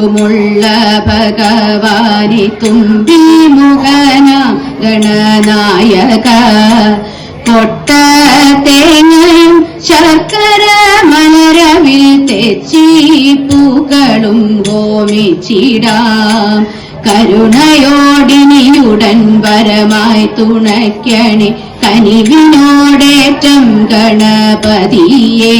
കുടവയറുമുള്ള ഭഗവാനി തുമ്പി മുഖന ഗണനായക. കൊട്ട തേങ്ങയും ശർക്കര മലരവിൽ തെച്ചി പൂക്കളും ഹോമിച്ചിടാം കരുണയോടിനിയുടൻ വരമായി തുണയ്ക്കണി കനിവിനോടേറ്റം ഗണപതിയേ.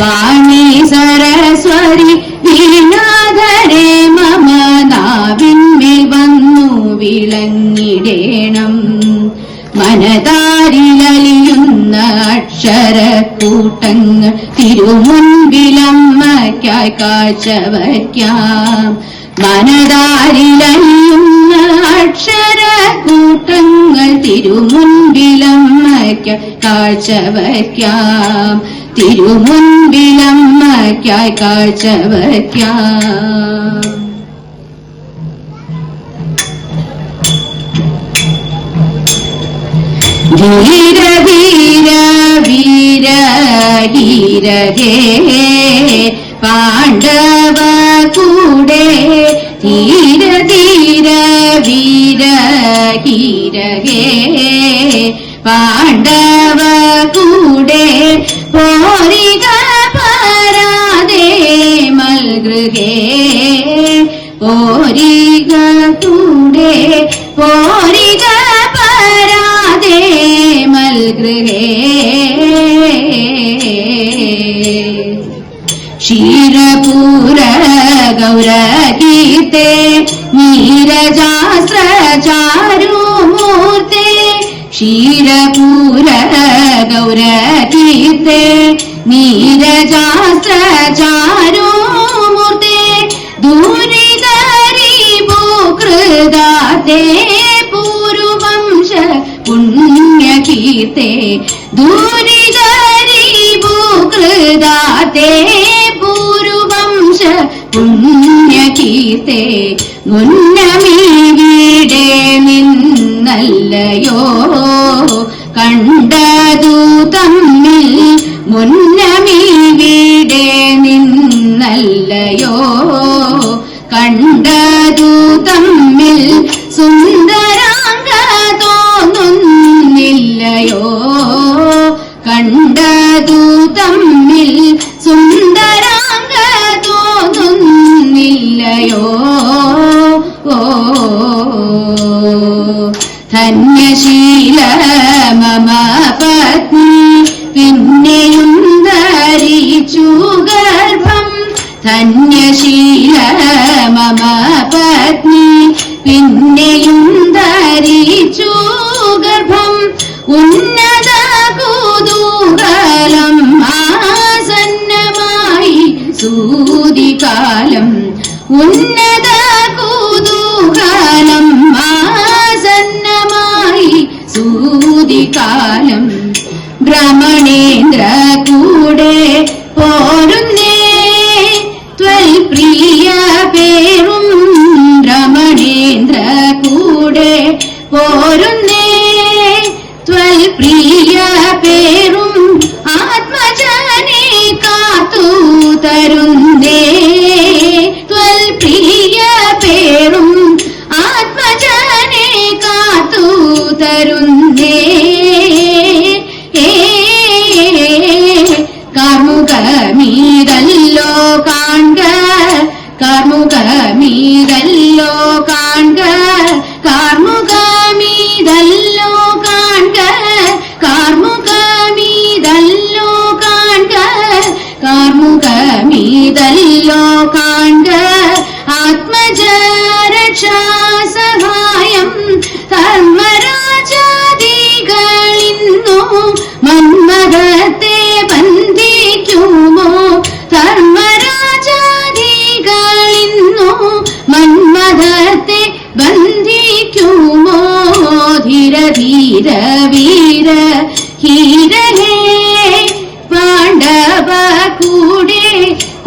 വാണി സരസ്വതി വീണാധരേ മമ നാവിന്മേൽ വന്നു വിളങ്ങിടേണം. മനതാരിലലിയുന്ന അക്ഷരക്കൂട്ടങ്ങൾ തിരുമുൻപിലമ്മയ്ക്കായി കാഴ്ചവയ്ക്കാം മനതാരിലലിയുന്ന അക്ഷരക്കൂട്ടങ്ങൾ കാഴ്ച വയ്ക്കാം തിരുമുൻപിലമ്മയ്ക്കായി കാഴ്ചവയ്ക്കാം. ധീര ധീര വീര ഹീര ഹേ പാണ്ഡവ കൂടെ ധീര ധീര വീര ഹീര ഹേ പാണ്ഡവ കൂടെ പോരിക പരാതേ മൽഗൃഹേ പോരിക കൂടെ ക്ഷീരപൂര ഗൗരഗീത്തെ നീരജാസ്ത്ര ചാരുമൂർത്തെ ക്ഷീരപൂര ഗൗരഗീത്തെ നീരജാസ്ത്ര ചാരുമൂർത്തെ ദൂരിതരി ഭൂകൃതാത്തെ പൂർവംശ പുണ്യകീർത്തെ ദൂരിതരി ഭൂകൃതാത്തെ പൂർവംശ പുണ്യകീർത്തെ മുന്നമീടെ നിന്നല്ലയോ? കണ്ടതു തമ്മിൽ മുന്നമീ വീടെ നിന്നല്ലയോ? കണ്ടതു തമ്മിൽ സുന്ദരാംഗ ധന്യശീല മമ പത്നി പിന്നെയും ധരിച്ചു ഗർഭം. ധന്യശീല മമ പത്നി പിന്നെയും ധരിച്ചു ഗർഭം. ഉന്നത കുതൂഹലം ആസന്നമായി സൂതികാലം. ഉന്നത സൂതികാലം ഭ്രമണേന്ദ്ര കൂടെ പോരുന്നേ. ത്വൽ പ്രിയ പേരും രമണേന്ദ്ര കൂടെ പോരുന്നേ. ത്വൽ പ്രിയ പേരും ആത്മജനെ കാത്തു തരുന്നേ. കാർമുകമീതല്ലോ കാൺക കാർമുകമീതല്ലോ കാൺക കാർമുകമീതല്ലോ കാൺക കാർമുകമീതല്ലോ കാൺക ആത്മജരക്ഷാ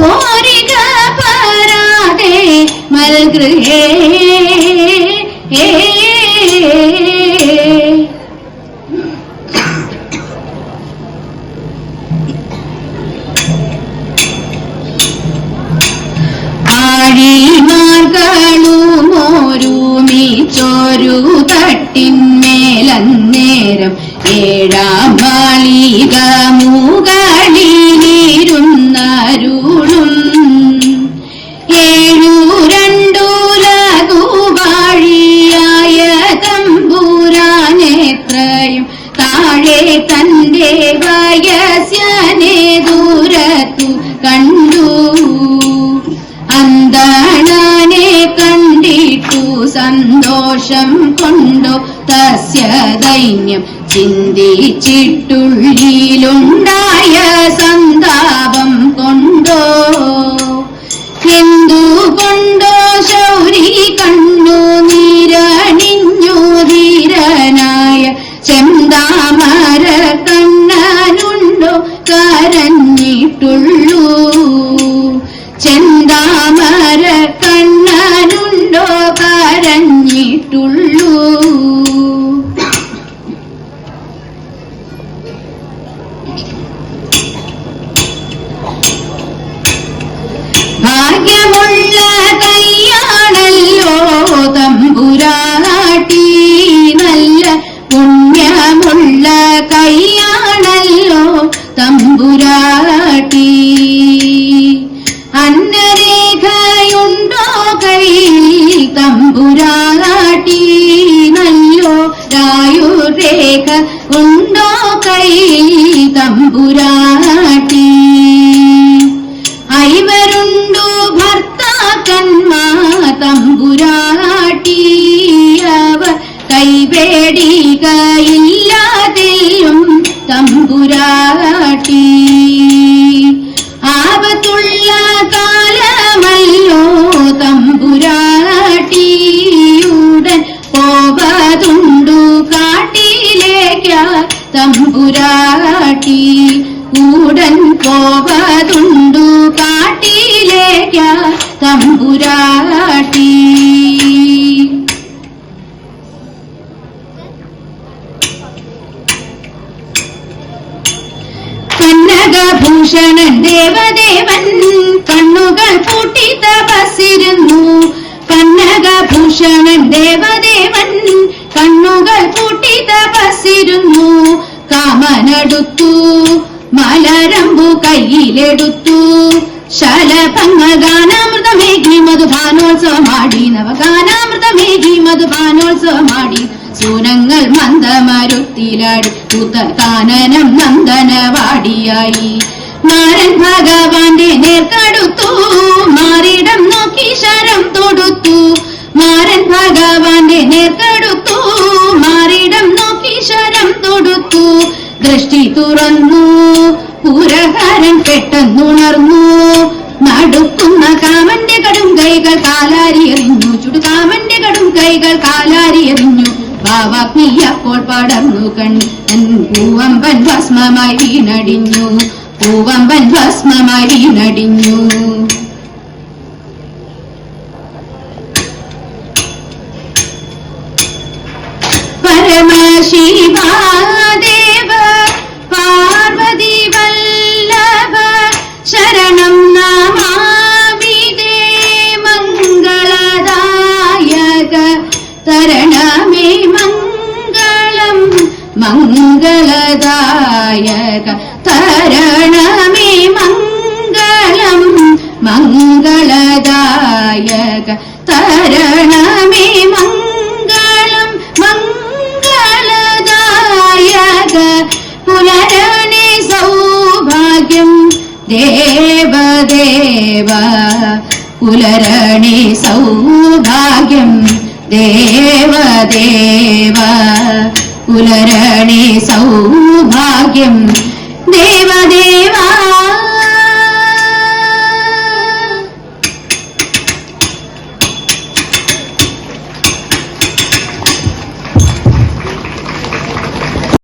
ഓരിക പാരാതെ മൽഗൃഹേ ആഴിമാർഗളും ചോരു തട്ടിന്മേലന്നേരം തസ്യ ദൈന്യം ചിന്തിച്ചിട്ടുള്ളിലുണ്ടായ സന്താപം കൊണ്ടോ? എന്തുകൊണ്ടോ ശൗരി കണ്ണു നിരണിഞ്ഞു ധീരനായ ചെന്താമര കണ്ണനുണ്ടോ കരഞ്ഞിട്ടുള്ളൂ? ഭാഗ്യമുള്ള കയ്യാണല്ലോ തമ്പുരാട്ടി. നല്ല പുണ്യമുള്ള കയ്യാണല്ലോ തമ്പുരാട്ടി. അന്നരേഖയുണ്ടോ കയ്യിൽ തമ്പുരാട്ടി? നല്ലോ രായുരേഖ ഉണ്ടോ കയ്യിൽ തമ്പുരാട്ടി? തമ്പുരാട്ടി അവർ കൈവേടികയില്ലാതെയും തമ്പുരാട്ടി. ആപത്തുള്ള കാലമല്ലോ തമ്പുരാട്ടിയുടൻ പോവതുണ്ടു കാട്ടിലേക്ക തമ്പുരാട്ടി. ഉടൻ പോവതുണ്ടു കാട്ടിലേക്ക തമ്പുരാട്ടി. കന്നകഭൂഷണൻ ദേവദേവൻ കണ്ണുകൾ പൂട്ടി തപസിരുന്നു കന്നക ഭൂഷണ ദേവദേവൻ കണ്ണുകൾ പൂട്ടി തപസിരുന്നു കാമനടുത്തു മലരമ്പു കയ്യിലെടുത്തു. ശലഭംഗാനാമൃതമേഘി മധുഭാനോത്സവമാടി നവഗാനാമൃതമേഘി മധുഭാനോത്സവമാടി സൂനങ്ങൾ മന്ദമരുത്തിലാടി പൂത്ത കാനനം നന്ദനവാടിയായി. മാരൻ ഭഗവാന്റെ നേർക്കടുത്തു. മാറിടം നോക്കി ശരം തൊടുത്തു. മാരൻ ഭഗവാന്റെ നേർക്കടുത്തു. മാറിടം നോക്കി ശരം തൊടുത്തു. ദൃഷ്ടി തുറന്നു. പുരഹരൻ പെട്ടെന്നുണർന്നു. നടുക്കുന്ന കാമന്റെ കടും കൈകൾ കാലാരി എറിഞ്ഞു ചുടുകാമന്റെ കടും കൈകൾ കാലാരി എറിഞ്ഞു ഭാവാഗ്നി അപ്പോൾ പടർന്നു കണ്ണൻ പൂവമ്പൻ ഭസ്മമായി വീണടിഞ്ഞു പൂവമ്പൻ ഭസ്മമായി വീണടിഞ്ഞു മംഗളദായക തരണമേ മംഗളം മംഗളദായക പുനരണേ സൗഭാഗ്യം ദേവദേവ പുലരണേ സൗഭാഗ്യം ദേവദേവ പുലരണേ സൗ